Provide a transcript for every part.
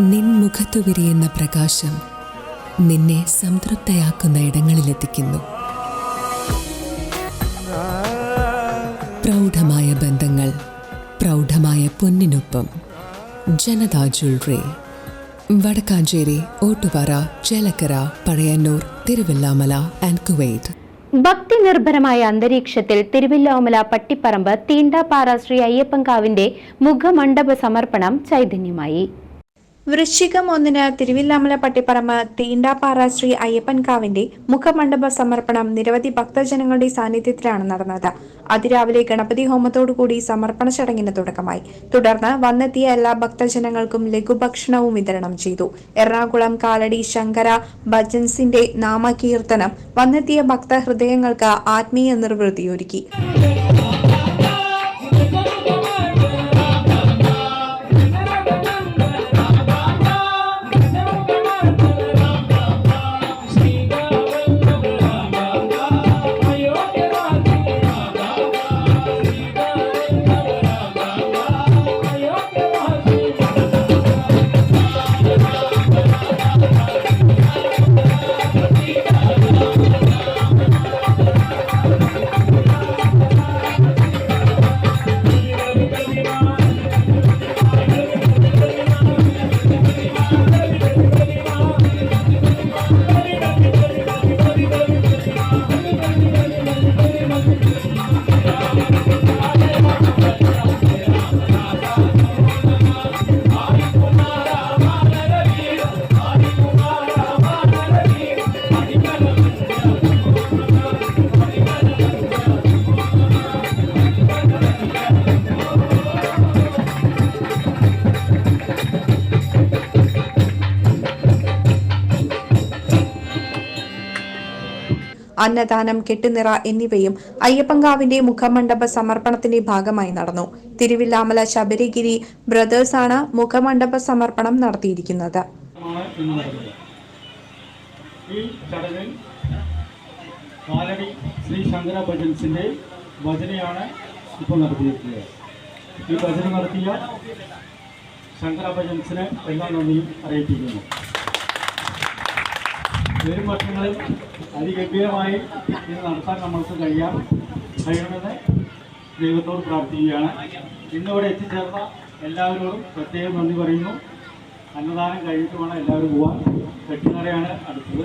നിൻ മുഖത്തു വിരിയുന്ന പ്രകാശം നിന്നെ സംതൃപ്തയാക്കുന്ന ഇടങ്ങളിലെത്തിക്കുന്നു. പ്രൗഢമായ ബന്ധങ്ങൾ പ്രൗഢമായ പൊന്നിനൊപ്പം. Janatha jewellery Vadakkanchery Ottupara Chelakkara Pazhayannur Thiruvillamala and Kuwait. ഭക്തി നിർഭരമായ അന്തരീക്ഷത്തിൽ തിരുവില്ലോമല പട്ടിപ്പറമ്പ് തീണ്ടാപ്പാറ ശ്രീ അയ്യപ്പൻകാവിന്റെ മുഖമണ്ഡപ സമർപ്പണം ചൈതന്യമായി. വൃശ്ചികം ഒന്നിന് തിരുവില്ലാമല പട്ടിപ്പറമ്പ് തീണ്ടാപ്പാറ ശ്രീ അയ്യപ്പൻകാവിന്റെ മുഖമണ്ഡപ സമർപ്പണം നിരവധി ഭക്തജനങ്ങളുടെ സാന്നിധ്യത്തിലാണ് നടന്നത്. അതിരാവിലെ ഗണപതി ഹോമത്തോടുകൂടി സമർപ്പണ ചടങ്ങിന് തുടക്കമായി. തുടർന്ന് വന്നെത്തിയ എല്ലാ ഭക്തജനങ്ങൾക്കും ലഘുഭക്ഷണവും വിതരണം ചെയ്തു. എറണാകുളം കാലടി ശങ്കര ഭജൻസിന്റെ നാമകീർത്തനം വന്നെത്തിയ ഭക്തഹൃദയങ്ങൾക്ക് ആത്മീയ നിർവൃത്തിയൊരുക്കി അന്നദാനം കെട്ടുനിറ എന്നിവയും അയ്യപ്പങ്കാവിന്റെ മുഖമണ്ഡപ സമർപ്പണത്തിന്റെ ഭാഗമായി നടന്നു. തിരുവില്ലാമല ശബരിഗിരി ബ്രദേഴ്സാണ് മുഖമണ്ഡപ സമർപ്പണം നടത്തിയിരിക്കുന്നത്. ഈ ശ്രീ ശങ്കര ഭജനയാണ് ഇപ്പോൾ ഈ ഭജന നടത്തിയ ശങ്കര ഭജൻസിന് എല്ലാ നന്ദിയും അറിയിപ്പിക്കുന്നു. വരും വർഷങ്ങളിൽ അതിഗംഭീരമായി ഇത് നടത്താൻ നമ്മൾക്ക് കഴിയാം. കഴിയണമെന്ന് ദൈവത്തോട് പ്രാർത്ഥിക്കുകയാണ്. ഇന്നിവിടെ എത്തിച്ചേർന്ന എല്ലാവരോടും പ്രത്യേകം നന്ദി പറയുന്നു. അന്നദാനം കഴിഞ്ഞിട്ട് വേണം എല്ലാവരും പോവാൻ. കെട്ടിനറയാണ് അടുത്തത്.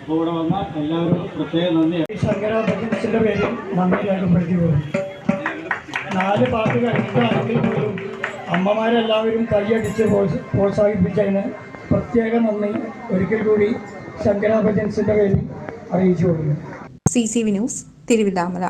അപ്പോൾ ഇവിടെ വന്ന എല്ലാവരോടും പ്രത്യേകം നന്ദി. നാല് പാട്ട് കഴിഞ്ഞിട്ടാണെങ്കിൽ പോലും അമ്മമാരെല്ലാവരും കൈയടിച്ച് പ്രോത്സ- പ്രോത്സാഹിപ്പിച്ചതിന് പ്രത്യേക നന്ദി. ഒരിക്കൽ കൂടി ശങ്കര ഭജൻസിന്റെ പേരിൽ അറിയിച്ചു കൊടുക്കുന്നു. C C V news Thiruvilwamala